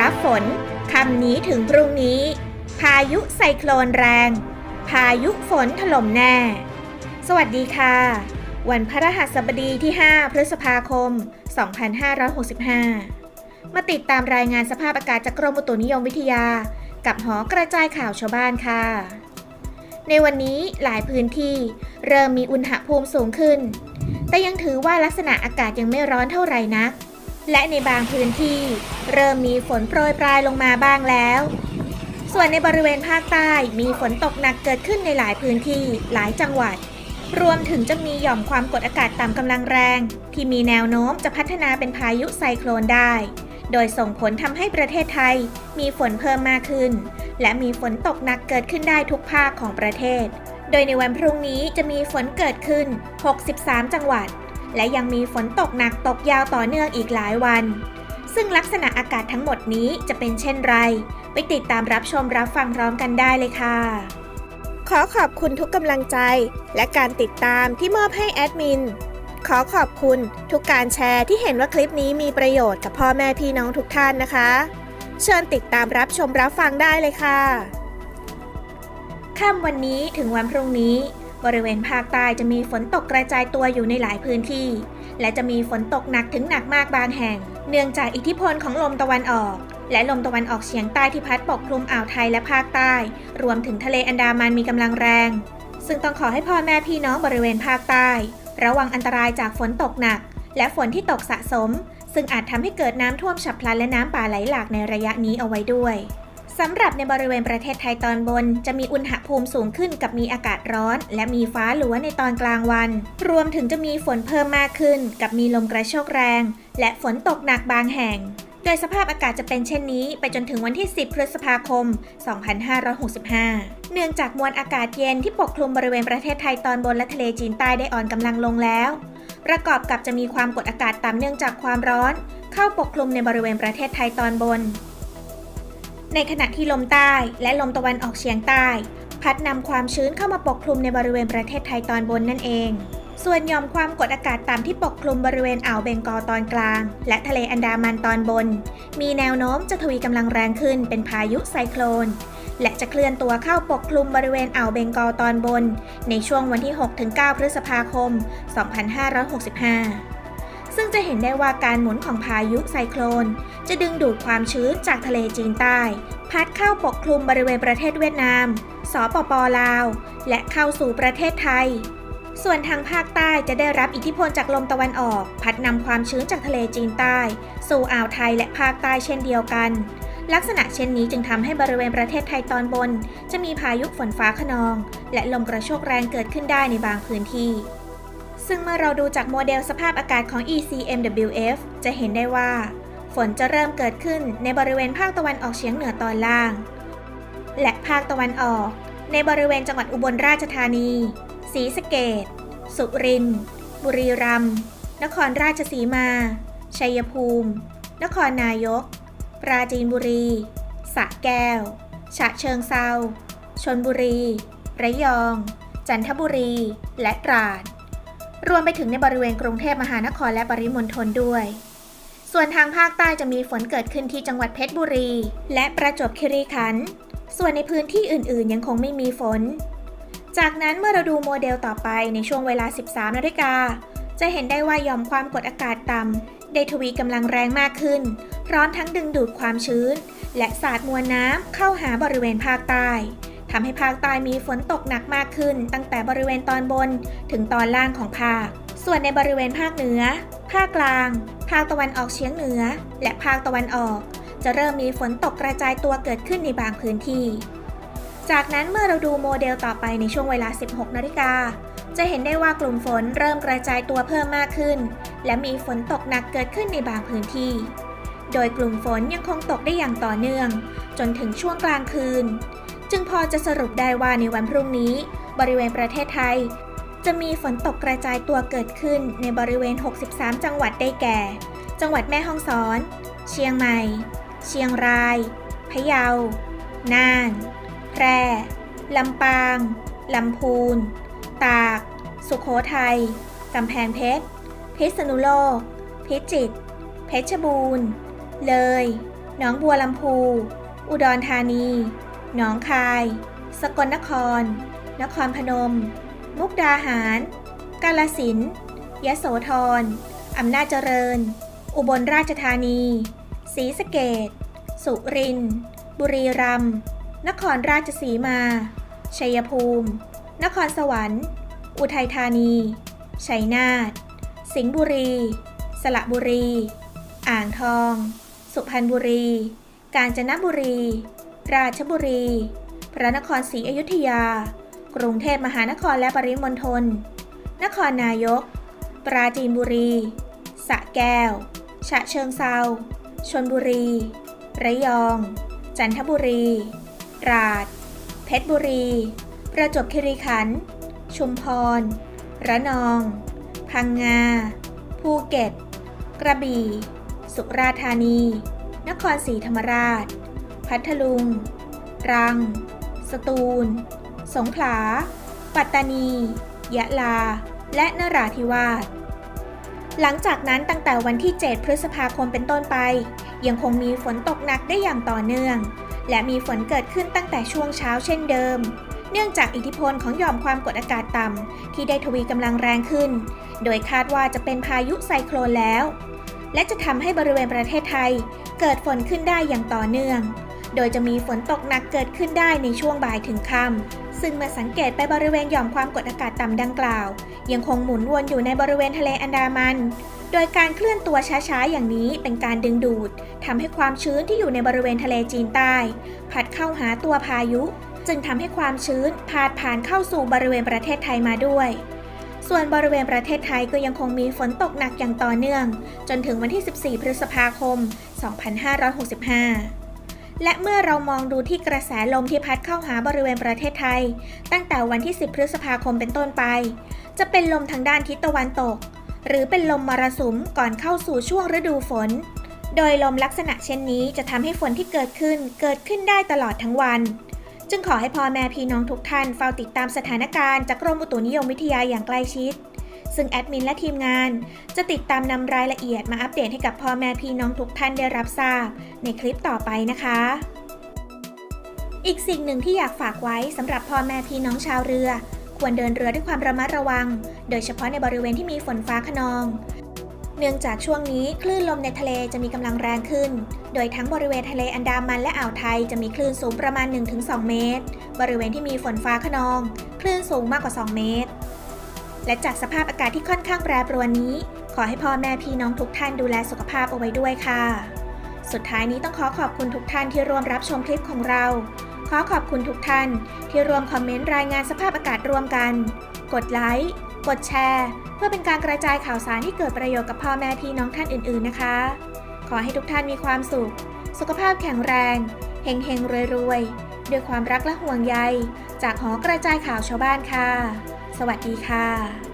รับฝนคำนี้ถึงพรุ่งนี้ พายุไซโคลนแรง พายุฝนถล่มแน่ สวัสดีค่ะ วันพระรหัสบดีที่ 5 พฤษภาคม 2565 มาติดตามรายงานสภาพอากาศจากกรมอุตุนิยมวิทยา กับหอกระจายข่าวชาวบ้านค่ะ ในวันนี้หลายพื้นที่เริ่มมีอุณหภูมิสูงขึ้น แต่ยังถือว่าลักษณะอากาศยังไม่ร้อนเท่าไหร่นัก และในบางพื้นที่เริ่มมีฝนโปรยปลายลงมาบ้างแล้ว ส่วนในบริเวณภาคใต้มีฝนตกหนักเกิดขึ้นในหลายพื้นที่หลายจังหวัด รวมถึงจะมีหย่อมความกดอากาศต่ำกำลังแรง ที่มีแนวโน้มจะพัฒนาเป็นพายุไซโคลนได้ โดยส่งผลทำให้ประเทศไทย มีฝนเพิ่มมากขึ้น และมีฝนตกหนักเกิดขึ้นได้ทุกภาคของประเทศ โดยในวันพรุ่งนี้จะมีฝนเกิดขึ้น 63 จังหวัด และยังมีฝนตกหนักตกยาวต่อเนื่องอีกหลายวัน ซึ่งลักษณะอากาศทั้งหมดนี้จะเป็นเช่นไร ไปติดตามรับชมรับฟังพร้อมกันได้เลยค่ะ ขอขอบคุณทุกกำลังใจ และการติดตามที่มอบให้แอดมิน ขอขอบคุณทุกการแชร์ที่เห็นว่าคลิปนี้มีประโยชน์กับพ่อแม่พี่น้องทุกท่านนะคะ เชิญติดตามรับชมรับฟังได้เลยค่ะค่ำวันนี้ถึงวันพรุ่งนี้ บริเวณภาคใต้จะมีฝนตกกระจายตัวอยู่ในหลายพื้นที่ และจะมีฝนตกหนักถึงหนักมากบางแห่ง เนื่องจากอิทธิพลของลมตะวันออก และลมตะวันออกเฉียงใต้ที่พัดปกคลุมอ่าวไทยและภาคใต้ รวมถึงทะเลอันดามันมีกำลังแรง ซึ่งต้องขอให้พ่อแม่พี่น้องบริเวณภาคใต้ ระวังอันตรายจากฝนตกหนัก และฝนที่ตกสะสม ซึ่งอาจทำให้เกิดน้ำท่วมฉับพลันและน้ำป่าไหลหลากในระยะนี้เอาไว้ด้วย สำหรับในบริเวณประเทศไทยตอนบน จะมีอุณหภูมิสูงขึ้นกับมีอากาศร้อน และมีฟ้าหลัวในตอนกลางวัน รวมถึงจะมีฝนเพิ่มมากขึ้น กับมีลมกระโชกแรง และฝนตกหนักบางแห่ง โดยสภาพอากาศจะเป็นเช่นนี้ ไปจนถึงวันที่ 10 พฤษภาคม 2565 เนื่องจากมวลอากาศเย็นที่ปกคลุมบริเวณประเทศไทยตอนบนและทะเลจีนใต้ได้อ่อนกำลังลงแล้ว ประกอบกับจะมีความกดอากาศต่ำเนื่องจากความร้อน เข้าปกคลุมในบริเวณประเทศไทยตอนบน ในขณะที่ลมใต้และลมตะวันออกเฉียงใต้ พัดนำความชื้นเข้ามาปกคลุมในบริเวณประเทศไทยตอนบนนั่นเอง ส่วนยอมความกดอากาศต่ำที่ปกคลุมบริเวณอ่าวเบงกอลตอนกลาง และทะเลอันดามันตอนบน มีแนวโน้มจะทวีกำลังแรงขึ้นเป็นพายุไซโคลน และจะเคลื่อนตัวเข้าปกคลุมบริเวณอ่าวเบงกอลตอนบน ในช่วงวันที่ 6-9 พฤษภาคม 2565 ซึ่งจะเห็นได้ว่าการหมุนของพายุไซโคลน จะดึงดูดความชื้นจากทะเลจีนใต้ พัดเข้าปกคลุมบริเวณประเทศเวียดนาม สปปลาว และเข้าสู่ประเทศไทย ส่วนทางภาคใต้จะได้รับอิทธิพลจากลมตะวันออก พัดนำความชื้นจากทะเลจีนใต้ สู่อ่าวไทยและภาคใต้เช่นเดียวกันลักษณะเช่นนี้จึงทำให้บริเวณประเทศไทยตอนบน จะมีพายุฝนฟ้าขนอง และลมกระโชกแรงเกิดขึ้นได้ในบางพื้นที่ ซึ่งเมื่อเราดูจากโมเดลสภาพอากาศของ ECMWF จะเห็นได้ว่า ฝนจะเริ่มเกิดขึ้นในบริเวณภาคตะวันออกเฉียงเหนือตอนล่าง และภาคตะวันออก ในบริเวณจังหวัดอุบลราชธานี ศรีสะเกดสุรินทร์ บุรีรัมย์ นครราชสีมา ชัยภูมิ นครนายก ปราจีนบุรี สระแก้ว ฉะเชิงเซาชนบุรี ระยอง จันทบุรี และตราด รวมไปถึงในบริเวณกรุงเทพมหานครและปริมณฑลด้วย ส่วนทางภาคใต้จะมีฝนเกิดขึ้นที่จังหวัดเพชรบุรี และประจวบคีรีขันธ์ส่วนในพื้นที่อื่นๆ ยังคงไม่มีฝน จากนั้นเมื่อเราดูโมเดลต่อไปในช่วงเวลา 13นาฬิกา จะเห็นได้ว่ายอมความกดอากาศต่ำได้ทวีกำลังแรงมากขึ้น พร้อมทั้งดึงดูดความชื้น และสาดมวลน้ำเข้าหาบริเวณภาคใต้ ทำให้ภาคใต้มีฝนตกหนักมากขึ้น ตั้งแต่บริเวณตอนบนถึงตอนล่างของภาค ส่วนในบริเวณภาคเหนือ ภาคกลาง ภาคตะวันออกเฉียงเหนือ และภาคตะวันออก จะเริ่มมีฝนตกกระจายตัวเกิดขึ้นในบางพื้นที่ จากนั้นเมื่อเราดูโมเดลต่อไปในช่วงเวลา 16 นาฬิกา จะเห็นได้ว่ากลุ่มฝนเริ่มกระจายตัวเพิ่มมากขึ้น และมีฝนตกหนักเกิดขึ้นในบางพื้นที่ โดยกลุ่มฝนยังคงตกได้อย่างต่อเนื่อง จนถึงช่วงกลางคืน จึงพอจะสรุปได้ว่าในวันพรุ่งนี้ บริเวณประเทศไทย จะมีฝนตกกระจายตัวเกิดขึ้นในบริเวณ 63 จังหวัดได้แก่ จังหวัดแม่ฮ่องสอน เชียงใหม่ เชียงราย พะเยา น่าน แพร่ ลำปาง ลำพูน ตาก สุโขทัย กำแพงเพชร พิษณุโลก พิจิตร เพชรบูรณ์ เลย หนองบัวลำพู อุดรธานี หนองคาย สกลนคร นครพนม มุกดาหาร กาลสินยโสธร อำนาจเจริญ อุบลราชธานี ศรีสะเกดสุรินทร์ บุรีรัมย์ นครราชสีมา ชัยภูมิ นครสวรรค์ อุทัยธานี ชัยนาท สิงห์บุรี สระบุรี อ่างทอง สุพรรณบุรี กาญจนบุรี ราชบุรี พระนครศรีอยุธยา กรุงเทพมหานครและปริมณฑล นครนายก ปราจีนบุรี สะแก้ว ฉะเชิงเซาชนบุรี ระยอง จันทบุรี ตราด เพชรบุรี ประจวบคีรีขันธ์ ชุมพร ระนอง พังงา ภูเก็ต กระบี่ สุราษฎร์ธานี นครศรีธรรมราช พัทลุงรัง สตูล สงขลา ปัตตานี ยะลา และนราธิวาส หลังจากนั้นตั้งแต่วันที่ 7 พฤษภาคมเป็นต้นไป ยังคงมีฝนตกหนักได้อย่างต่อเนื่อง และมีฝนเกิดขึ้นตั้งแต่ช่วงเช้าเช่นเดิม เนื่องจากอิทธิพลของหย่อมความกดอากาศต่ำที่ได้ทวีกำลังแรงขึ้น โดยคาดว่าจะเป็นพายุไซโครนแล้วและจะทำให้บริเวณประเทศไทย เกิดฝนขึ้นได้อย่างต่อเนื่อง โดยจะมีฝนตกหนักเกิดขึ้นได้ในช่วงบ่ายถึงค่ำซึ่งเมื่อสังเกตไปบริเวณหย่อมความกดอากาศต่ำดังกล่าว ยังคงหมุนวนอยู่ในบริเวณทะเลอันดามัน โดยการเคลื่อนตัวช้าๆ อย่างนี้เป็นการดึงดูดทำให้ความชื้นที่อยู่ในบริเวณทะเลจีนใต้ พัดเข้าหาตัวพายุ จึงทำให้ความชื้นพาดผ่านเข้าสู่บริเวณประเทศไทยมาด้วยส่วนบริเวณประเทศไทยก็ยังคงมีฝนตกหนักอย่างต่อเนื่อง จนถึงวันที่ 14 พฤษภาคม 2565 และเมื่อเรามองดูที่กระแสลมที่พัดเข้าหาบริเวณประเทศไทย ตั้งแต่วันที่ 10 พฤษภาคมเป็นต้นไป จะเป็นลมทางด้านทิศตะวันตก หรือเป็นลมมรสุมก่อนเข้าสู่ช่วงฤดูฝน โดยลมลักษณะเช่นนี้จะทำให้ฝนที่เกิดขึ้นเกิดขึ้นได้ตลอดทั้งวัน จึงขอให้พ่อแม่พี่น้องทุกท่านเฝ้าติดตามสถานการณ์จากกรมอุตุนิยมวิทยาอย่างใกล้ชิด ซึ่งแอดมินและทีมงาน จะติดตามนำรายละเอียดมาอัปเดตให้กับพ่อแม่พี่น้องทุกท่านได้รับทราบ ในคลิปต่อไปนะคะ อีกสิ่งหนึ่งที่อยากฝากไว้สำหรับพ่อแม่พี่น้องชาวเรือ ควรเดินเรือด้วยความระมัดระวัง โดยเฉพาะในบริเวณที่มีฝนฟ้าขนอง เนื่องจากช่วงนี้คลื่นลมในทะเลจะมีกำลังแรงขึ้น โดยทั้งบริเวณทะเลอันดามันและอ่าวไทยจะมีคลื่นสูงประมาณ 1-2 เมตร บริเวณที่มีฝนฟ้าขนอง คลื่นสูงมากกว่า 2 เมตร และจากสภาพอากาศที่ค่อนข้างแปรปรวนนี้ ขอให้พ่อแม่พี่น้องทุกท่านดูแลสุขภาพเอาไว้ด้วยค่ะ สุดท้ายนี้ต้องขอขอบคุณทุกท่านที่ร่วมรับชมคลิปของเรา ขอขอบคุณทุกท่านที่ร่วมคอมเมนต์รายงานสภาพอากาศร่วมกัน กดไลค์ กดแชร์ เพื่อเป็นการกระจายข่าวสารที่เกิดประโยชน์กับพ่อแม่พี่น้องท่านอื่น ๆนะคะ ขอให้ทุกท่านมีความสุข สุขภาพแข็งแรงเฮงเฮงรวยรวยๆด้วยความรักและห่วงใย จากหอกระจายข่าวชาวบ้านค่ะ สวัสดีค่ะ